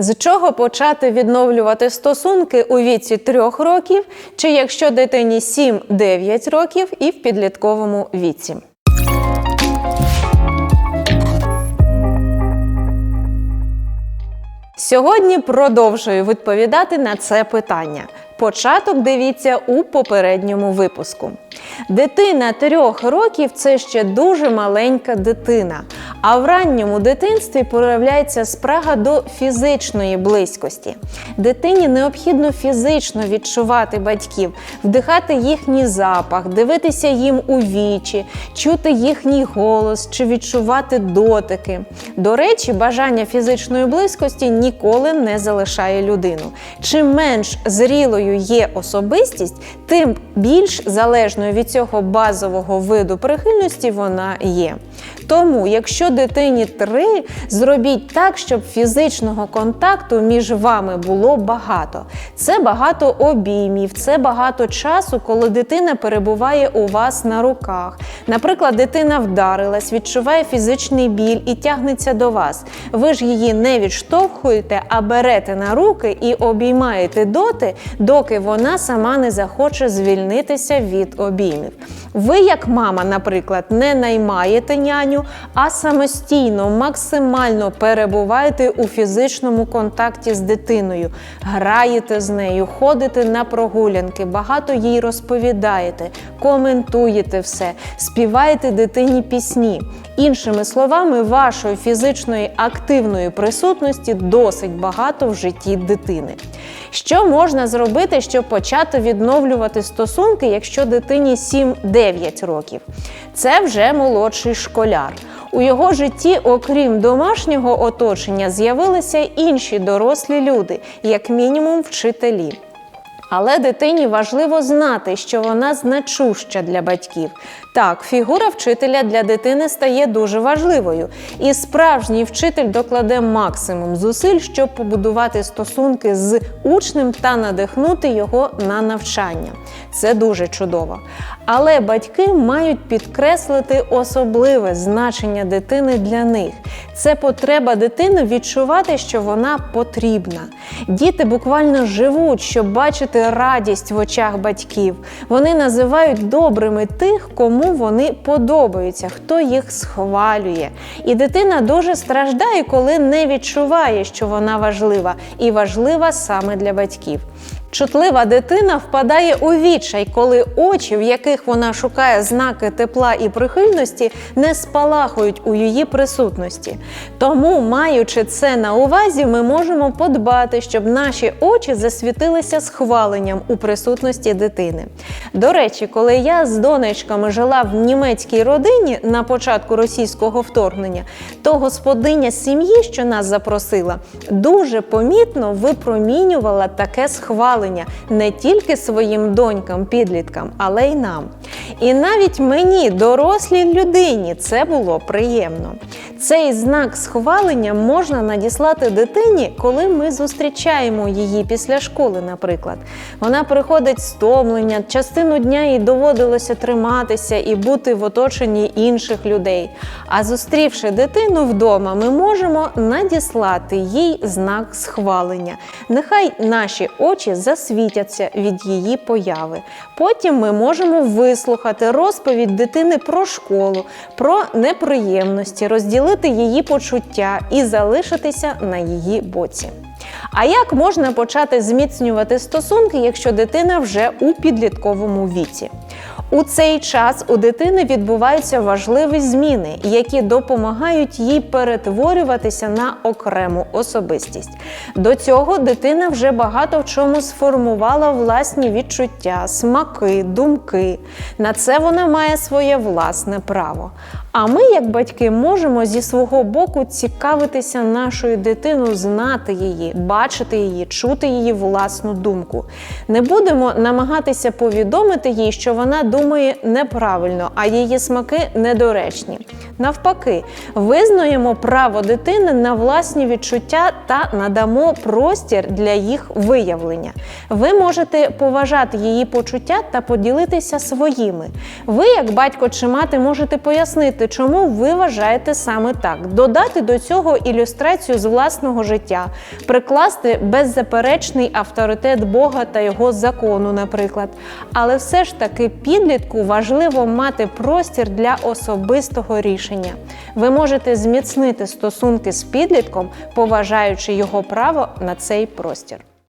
З чого почати відновлювати стосунки у віці 3 років, чи якщо дитині 7-9 років і в підлітковому віці? Сьогодні продовжую відповідати на це питання. Початок дивіться у попередньому випуску. Дитина трьох років це ще дуже маленька дитина, а в ранньому дитинстві проявляється спрага до фізичної близькості. Дитині необхідно фізично відчувати батьків, вдихати їхній запах, дивитися їм у вічі, чути їхній голос чи відчувати дотики. До речі, бажання фізичної близькості ніколи не залишає людину. Чим менш зрілою є особистість, тим більш залежною від цього базового виду прихильності вона є. Тому, якщо дитині 3, зробіть так, щоб фізичного контакту між вами було багато. Це багато обіймів, це багато часу, коли дитина перебуває у вас на руках. Наприклад, дитина вдарилась, відчуває фізичний біль і тягнеться до вас. Ви ж її не відштовхуєте, а берете на руки і обіймаєте доти, доки вона сама не захоче звільнитися від обіймів. Ви, як мама, наприклад, не наймаєте няню, а самостійно, максимально перебуваєте у фізичному контакті з дитиною, граєте з нею, ходите на прогулянки, багато їй розповідаєте, коментуєте все, співаєте дитині пісні. Іншими словами, вашої фізичної активної присутності досить багато в житті дитини. Що можна зробити, щоб почати відновлювати стосунки, якщо дитині 7-9 років? Це вже молодший школяр. У його житті, окрім домашнього оточення, з'явилися інші дорослі люди, як мінімум вчителі. Але дитині важливо знати, що вона значуща для батьків. Так, фігура вчителя для дитини стає дуже важливою, і справжній вчитель докладе максимум зусиль, щоб побудувати стосунки з учнем та надихнути його на навчання. Це дуже чудово. Але батьки мають підкреслити особливе значення дитини для них. Це потреба дитини відчувати, що вона потрібна. Діти буквально живуть, щоб бачити радість в очах батьків. Вони називають добрими тих, кому вони подобаються, хто їх схвалює. І дитина дуже страждає, коли не відчуває, що вона важлива, і важлива саме для батьків. Чутлива дитина впадає у відчай, коли очі, в яких вона шукає знаки тепла і прихильності, не спалахують у її присутності. Тому, маючи це на увазі, ми можемо подбати, щоб наші очі засвітилися схваленням у присутності дитини. До речі, коли я з донечками жила в німецькій родині на початку російського вторгнення, то господиня сім'ї, що нас запросила, дуже помітно випромінювала таке схвалення не тільки своїм донькам, підліткам, але й нам. І навіть мені, дорослій людині, це було приємно. Цей знак схвалення можна надіслати дитині, коли ми зустрічаємо її після школи, наприклад. Вона приходить стомлення, частину дня їй доводилося триматися і бути в оточенні інших людей. А зустрівши дитину вдома, ми можемо надіслати їй знак схвалення. Нехай наші очі засвітяться від її появи. Потім ми можемо вислухати розповідь дитини про школу, про неприємності, розділити її почуття і залишитися на її боці. А як можна почати зміцнювати стосунки, якщо дитина вже у підлітковому віці? У цей час у дитини відбуваються важливі зміни, які допомагають їй перетворюватися на окрему особистість. До цього дитина вже багато в чому сформувала власні відчуття, смаки, думки. На це вона має своє власне право. А ми, як батьки, можемо зі свого боку цікавитися нашою дитиною, знати її, бачити її, чути її власну думку. Не будемо намагатися повідомити їй, що вона думає неправильно, а її смаки недоречні. Навпаки, визнаємо право дитини на власні відчуття та надамо простір для їх виявлення. Ви можете поважати її почуття та поділитися своїми. Ви, як батько чи мати, можете пояснити, чому ви вважаєте саме так, додати до цього ілюстрацію з власного життя, прикласти беззаперечний авторитет Бога та його закону, наприклад. Але все ж таки підлітку важливо мати простір для особистого рішення. Ви можете зміцнити стосунки з підлітком, поважаючи його право на цей простір.